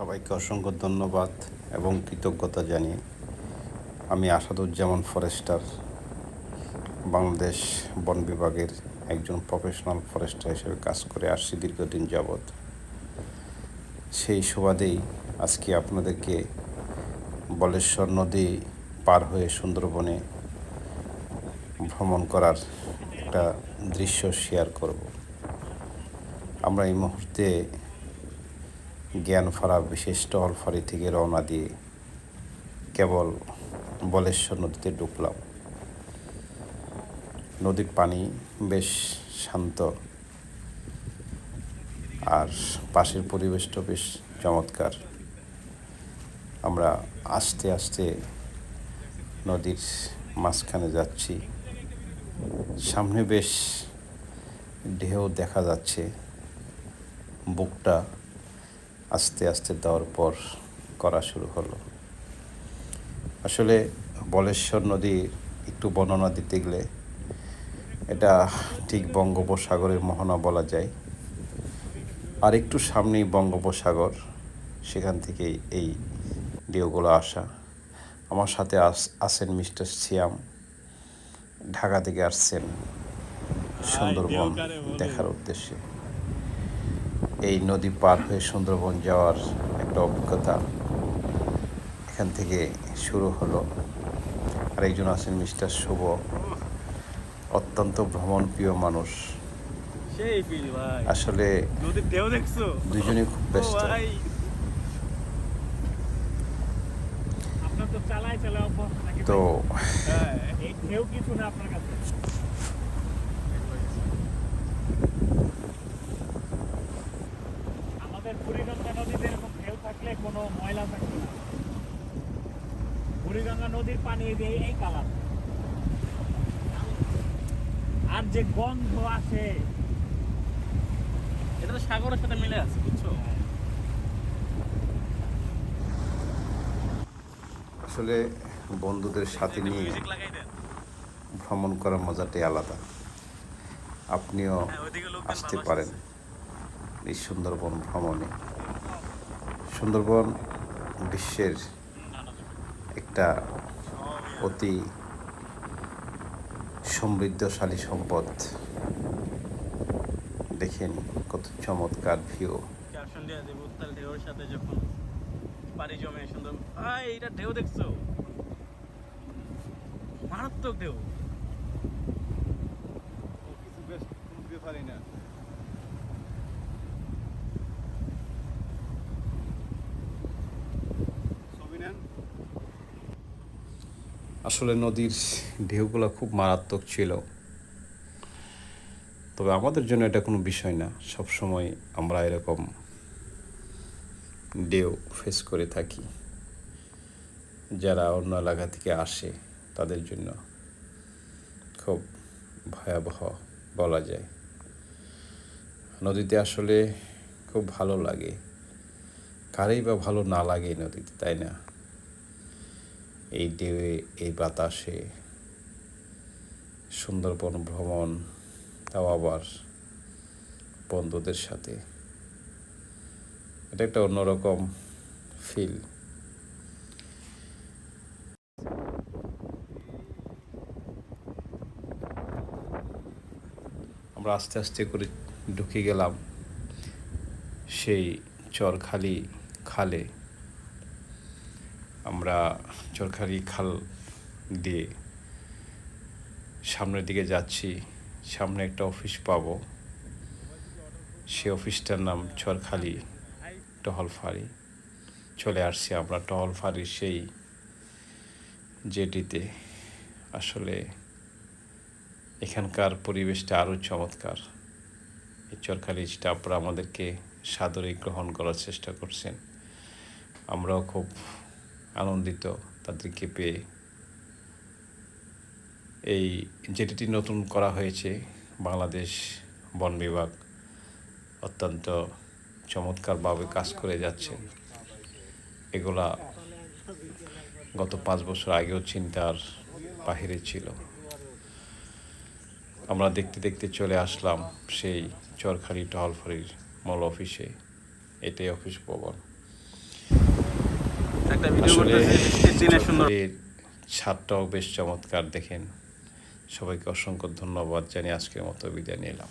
সবাইকে অসংখ্য ধন্যবাদ এবং কৃতজ্ঞতা জানিয়ে আমি আসাদুজ্জামান ফরেস্টার, বাংলাদেশ বন বিভাগের একজন প্রফেশনাল ফরেস্টার হিসেবে কাজ করে আসছি দীর্ঘদিন যাবৎ। সেই সুবাদেই আজকে আপনাদেরকে বলেশ্বর নদী পার হয়ে সুন্দরবনে ভ্রমণ করার একটা দৃশ্য শেয়ার করব। আমরা এই মুহূর্তে জ্ঞানফাড়া বিশেষ টহল ফাঁড়ি থেকে রওনা দিয়ে কেবল বলেশ্বর নদীতে ঢুকলাম। নদীর পানি বেশ শান্ত আর পাশের পরিবেশটা বেশ চমৎকার। আমরা আস্তে আস্তে নদীর মাঝখানে যাচ্ছি। সামনে বেশ ঢেউ দেখা যাচ্ছে। বুকটা আস্তে আস্তে দেওয়ার পর করা শুরু হলো। আসলে বলেশ্বর নদী একটু বর্ণনা দিতে গেলে এটা ঠিক বঙ্গোপসাগরের মোহনা বলা যায়। আর একটু সামনেই বঙ্গোপসাগর সেখান থেকেই এই ঢেউগুলো আসা। আমার সাথে আস আছেন মিস্টার সিয়াম। ঢাকা থেকে আসছেন সুন্দরবন দেখার উদ্দেশ্যে। এই নদী পার হয়ে সুন্দরবন যাওয়ার একটা অভিজ্ঞতা এখান থেকে শুরু হলো। আর একজন আছেন মিস্টার শুভ অত্যন্ত ভ্রমণ প্রিয় মানুষ। সেই আসলে দেখছ? খুব ব্যস্ত। তো চালাই চালাই তো হ্যাঁ কিছু না আপনার কাছে। বুড়িগঙ্গা নদীতে এরকম ঢেউ থাকলে কোনো ময়লা থাকবে না। বুড়িগঙ্গা নদীর পানি দিয়ে এই কালার। আর যে গন্ধ আসে এটা তো সাগরের সাথে মিলে আছে বুঝছ? আসলে বন্ধুদের সাথে নিয়ে মিউজিক ভ্রমণ করার মজাটাই আলাদা। আপনিও হ্যাঁ, আসতে পারেন। এই সুন্দরবন ভ্রমণে। সুন্দরবন বিশ্বের একটা অতি সমৃদ্ধশালী সম্পদ। দেখেন কত চমৎকার ভিউ ঢেউর সাথে যখন পানি জমে সুন্দর এটা ঢেউ। দেখছ মারাত্মক ঢেউ কিছু বেশ পারি না আসলে নদীর ঢেউগুলো খুব মারাত্মক ছিল। তবে আমাদের জন্য এটা কোনো বিষয় না। সব সময় আমরা এরকম ঢেউ ফেস করে থাকি। যারা অন্য এলাকা থেকে আসে, তাদের জন্য খুব ভয়াবহ বলা যায়। নদীতে আসলে খুব ভালো লাগে। কারেই বা ভালো না লাগে নদীতে, তাই না? এই ঢেউয়ে, এই বাতাসে, সুন্দরবন ভ্রমণ, তাও আবার বন্ধুদের সাথে। এটা একটা অন্যরকম ফিল আমরা আস্তে আস্তে করে ঢুকে গেলাম সেই চরখালি খালে। আমরা চরখারি খাল দিয়ে সামনের দিকে যাচ্ছি। সামনে একটা অফিস পাবো। সে অফিসটার নাম চরখালি টহল ফাঁড়ি। চলে আসছি আমরা টহল ফাঁড়ির সেই জেটিতে। আসলে এখানকার পরিবেশটা আরও চমৎকার। এই চরখালি স্টাফরা আমাদেরকে সাদরে গ্রহণ করার চেষ্টা করছেন। আমরাও খুব আনন্দিত তাদেরকে পেয়ে এই যেটি নতুন করা হয়েছে বাংলাদেশ বন বিভাগ অত্যন্ত চমৎকারভাবে কাজ করে যাচ্ছেন এগুলা গত পাঁচ বছর আগেও চিন্তার বাহিরে ছিল। আমরা দেখতে দেখতে চলে আসলাম সেই চরখারি টহলফারির মল অফিসে। এটাই অফিস ভবন। একটা ভিডিও করতেছি বৃষ্টির দিনে সুন্দর ছাদটাও বেশ চমৎকার দেখেন। সবাইকে অসংখ্য ধন্যবাদ জানিয়ে আজকের মতো বিদায় নিলাম।